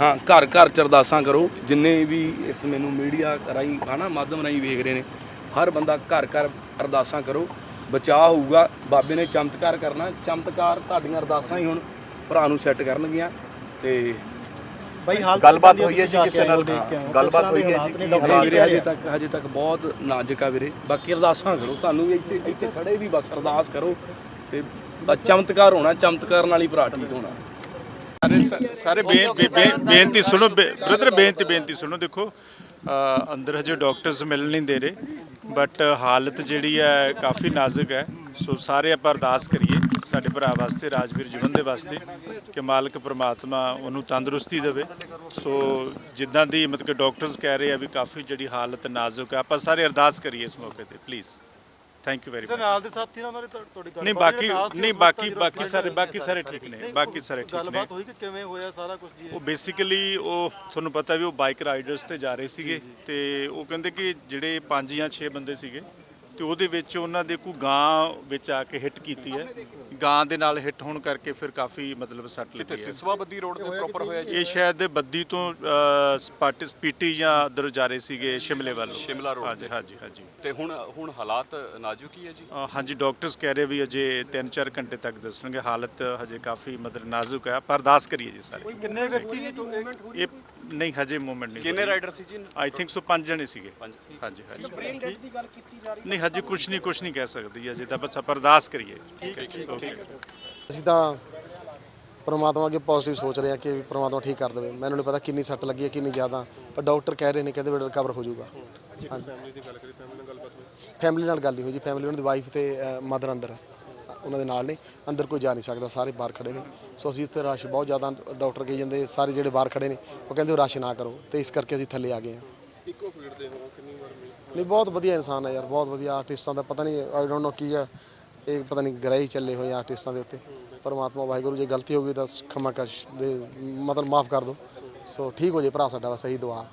ਹਾਂ ਘਰ ਘਰ ਚ ਅਰਦਾਸਾਂ ਕਰੋ। ਜਿੰਨੇ ਵੀ ਇਸ ਮੈਨੂੰ ਮੀਡੀਆ ਰਾਹੀਂ ਹਨਾ ਮਾਧਿਅਮ ਰਾਹੀਂ ਵੇਖ ਰਹੇ ਨੇ ਹਰ ਬੰਦਾ ਘਰ ਘਰ ਅਰਦਾਸਾਂ ਕਰੋ। ਬਚਾਅ ਹੋਊਗਾ। ਬਾਬੇ ਨੇ ਚਮਤਕਾਰ ਕਰਨਾ। ਚਮਤਕਾਰ ਤੁਹਾਡੀਆਂ ਅਰਦਾਸਾਂ ਹੀ ਹੁਣ ਭਰਾ ਨੂੰ ਸੈੱਟ ਕਰਨਗੀਆਂ ਤੇ ਬਾਈ ਹਾਲ ਗੱਲਬਾਤ ਹੋਈ ਹੈ ਜੀ ਕਿਸੇ ਨਾਲ? ਗੱਲਬਾਤ ਹੋਈ ਹੈ ਜੀ ਕੀ ਨਹੀਂ ਵੀਰੇ ਹਜੇ ਤੱਕ ਹਜੇ ਤੱਕ ਬਹੁਤ ਨਾਜ਼ੁਕ ਆ ਵੀਰੇ। ਬਾਕੀ ਅਰਦਾਸਾਂ ਕਰੋ। ਤੁਹਾਨੂੰ ਵੀ ਇੱਥੇ ਇੱਥੇ ਖੜੇ ਵੀ ਬਸ ਅਰਦਾਸ ਕਰੋ ਤੇ ਬਸ ਚਮਤਕਾਰ ਹੋਣਾ। ਚਮਤਕਾਰ ਨਾਲ ਹੀ ਭਰਾ ਠੀਕ ਹੋਣਾ। ਸਾਰੇ ਸਾਰੇ ਬੇ- ਬੇ- ਬੇ- ਬੇਨਤੀ ਸੁਣੋ ਬ੍ਰਦਰ ਬੇਨਤੀ ਬੇਨਤੀ ਸੁਣੋ, ਦੇਖੋ ਅੰਦਰ ਹਜੇ ਡਾਕਟਰਸ ਮਿਲ ਨਹੀਂ ਦੇ ਰਹੇ, ਬਟ ਹਾਲਤ ਜਿਹੜੀ ਹੈ ਕਾਫੀ ਨਾਜ਼ੁਕ ਹੈ। ਸੋ ਸਾਰੇ ਆਪਾਂ ਅਰਦਾਸ ਕਰੀਏ ਸਾਡੇ ਭਰਾ ਵਾਸਤੇ, ਰਾਜਵੀਰ ਜੀਵਨ ਦੇ ਵਾਸਤੇ, ਕਿ ਮਾਲਕ ਪ੍ਰਮਾਤਮਾ ਉਹਨੂੰ ਤੰਦਰੁਸਤੀ ਦੇਵੇ। ਸੋ ਜਿੱਦਾਂ ਦੀ ਮਤਲਬ ਕਿ ਡਾਕਟਰਸ ਕਹਿ ਰਹੇ ਆ ਵੀ ਕਾਫੀ ਜਿਹੜੀ ਹਾਲਤ ਨਾਜ਼ੁਕ ਹੈ, ਆਪਾਂ ਸਾਰੇ ਅਰਦਾਸ ਕਰੀਏ ਇਸ ਮੌਕੇ ਤੇ please thank you very much ਨਾਲ ਦੇ ਸਾਥੀ ਨਾਲ ਉਹਨਾਂ ਨੇ ਤੁਹਾ- ਤੁਹਾਡੀ ਗੱਲ ਨਹੀਂ ਬਾਕੀ ਨਹੀਂ ਬਾਕੀ ਬਾਕੀ ਸਾਰੇ ਬਾਕੀ ਸਾਰੇ ਠੀਕ ਨੇ ਬਾਕੀ ਸਾਰੇ ਠੀਕ ਨੇ। ਗੱਲਬਾਤ ਹੋਈ ਕਿ ਕਿਵੇਂ ਹੋਇਆ ਸਾਰਾ ਕੁਝ ਜੀ? ਉਹ ਬੇਸਿਕਲੀ ਉਹ ਤੁਹਾਨੂੰ ਪਤਾ ਵੀ ਉਹ ਬਾਈਕ ਰਾਈਡਰਸ ਤੇ ਜਾ ਰਹੇ ਸੀਗੇ ਤੇ ਉਹ ਕਹਿੰਦੇ ਕਿ ਜਿਹੜੇ 5 ਜਾਂ 6 ਬੰਦੇ ਸੀਗੇ ਤੇ ਉਹਦੇ ਵਿੱਚ ਉਹਨਾਂ ਦੇ ਕੋਈ ਗਾਂ ਵਿੱਚ ਆ ਕੇ ਹਿੱਟ ਕੀਤੀ ਹੈ? ਗਾਂ ਦੇ ਨਾਲ ਹਿੱਟ ਹੋਣ ਕਰਕੇ ਫਿਰ ਕਾਫੀ ਮਤਲਬ ਸੱਟ ਕਿਤੇ ਲੱਗੀ ਹੈ। ਸਿਸਵਾ ਬੱਦੀ ਰੋਡ ਤੇ ਪ੍ਰੋਪਰ ਹੋਇਆ ਜੀ? ਇਹ ਸ਼ਾਇਦ ਦੇ ਬੱਦੀ ਤੋਂ ਸਪਾਟ ਸਪੀਟੀ ਜਾਂ ਉਧਰ ਜਾ ਰਹੇ ਸੀਗੇ ਸ਼ਿਮਲੇ ਵੱਲ। ਸ਼ਿਮਲਾ road ਹਾਂਜੀ ਹਾਂਜੀ ਹਾਂਜੀ। ਤੇ ਹੁਣ ਹੁਣ ਹਾਲਾਤ ਨਾਜ਼ੁਕ ਹੀ ਹੈ ਜੀ? ਅ, ਹਾਂਜੀ ਡਾਕਟਰਸ ਕਹਿ ਰਹੇ ਵੀ ਅਜੇ 3-4 ਘੰਟੇ ਤੱਕ ਦੱਸਣਗੇ। ਹਾਲਤ ਹਜੇ ਕਾਫੀ ਮਤਲਬ ਨਾਜ਼ੁਕ ਹੈ। ਪਰ ਅਰਦਾਸ ਕਰੀਏ ਜੀ ਸਾਰੇ। ਕਿੰਨੇ ਵਿਅਕਤੀ ਇਹ ਨਹੀਂ ਹਜੇ ਮੂਵਮੈਂਟ ਨਹੀਂ ਕਿੰਨੇ ਰਾਈਡਰ ਸੀ ਜੀ? ਆਈ ਥਿੰਕ ਸੋ ਪੰਜ ਜਣੇ ਸੀਗੇ। ਹਾਂਜੀ ਹਾਂਜੀ। ਨਹੀਂ ਹਜੇ ਕੁਝ ਨਹੀਂ ਕੁਝ ਨਹੀਂ ਕਹਿ ਸਕਦੀ ਅਜੇ ਤਾਂ ਬਸ ਅਰਦਾਸ ਕਰੀਏ। ਠੀਕ ਹੈ ਓਕੇ ਅਸੀਂ ਤਾਂ ਪਰਮਾਤਮਾ ਅੱਗੇ ਪੋਜ਼ਿਟਿਵ ਸੋਚ ਰਹੇ ਹਾਂ ਕਿ ਪਰਮਾਤਮਾ ਠੀਕ ਕਰ ਦੇਵੇ। ਮੈਨੂੰ ਨਹੀਂ ਪਤਾ ਕਿੰਨੀ ਸੱਟ ਲੱਗੀ ਹੈ ਕਿੰਨੀ ਜ਼ਿਆਦਾ। ਪਰ ਡਾਕਟਰ ਕਹਿ ਰਹੇ ਨੇ ਕਹਿੰਦੇ ਬੇਟਾ ਰਿਕਵਰ ਹੋ ਜਾਊਗਾ। ਫੈਮਿਲੀ ਨਾਲ ਗੱਲ ਨਹੀਂ ਹੋਈ ਜੀ ਫੈਮਿਲੀ ਉਹਨਾਂ ਦੀ ਵਾਈਫ ਤੇ ਮਦਰ ਅੰਦਰ। ਹੈ। ਉਹਨਾਂ ਦੇ ਨਾਲ ਨੇ ਅੰਦਰ ਕੋਈ ਜਾ ਨਹੀਂ ਸਕਦਾ ਸਾਰੇ ਬਾਹਰ ਖੜੇ ਨੇ। ਸੋ ਅਸੀਂ ਇੱਥੇ ਰਸ਼ ਬਹੁਤ ਜ਼ਿਆਦਾ ਡਾਕਟਰ ਕਹੀ ਜਾਂਦੇ ਸਾਰੇ ਜਿਹੜੇ ਬਾਹਰ ਖੜੇ ਨੇ ਉਹ ਕਹਿੰਦੇ ਰਸ਼ ਨਾ ਕਰੋ ਤੇ ਇਸ ਕਰਕੇ ਅਸੀਂ ਥੱਲੇ ਆ ਗਏ ਹਾਂ। ਇੱਕੋ ਫੀਲਡ ਦੇ ਹੋ ਕਿੰਨੀ ਵਾਰ ਨਹੀਂ ਬਹੁਤ ਵਧੀਆ ਇਨਸਾਨ ਹੈ ਯਾਰ ਬਹੁਤ ਵਧੀਆ ਆਰਟਿਸਟਾਂ ਦਾ ਪਤਾ ਨਹੀਂ ਆਈ ਡੋਨਟ ਨੋ ਕੀ ਹੈ ਇਹ ਪਤਾ ਨਹੀਂ ਗ੍ਰਹਿ ਚੱਲੇ ਹੋਏ ਆਰਟਿਸਟਾਂ ਦੇ ਉੱਤੇ। ਪਰਮਾਤਮਾ ਵਾਹਿਗੁਰੂ ਜੇ ਗਲਤੀ ਹੋ ਗਈ ਤਾਂ ਖਮਾ ਕਸ਼ ਦੇ ਮਤਲਬ ਮਾਫ ਕਰ ਦਿਓ ਸੋ ਠੀਕ ਹੋ ਜੇ ਭਰਾ ਸਾਡਾ ਬਸ ਇਹੀ ਦੁਆ।